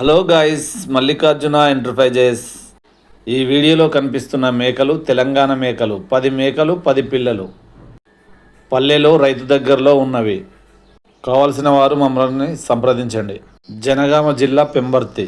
Hello guys Mallikarjuna enterprises. ఈ వీడియోలో కనిపిస్తున్న మేకలు తెలంగాణ మేకలు. పది మేకలు పది పిల్లలు. పల్లెలో రైతు దగ్గరలో ఉన్నవి. కావలసిన వారు మమ్మల్ని సంప్రదించండి. జనగామ జిల్లా పెంబర్తి.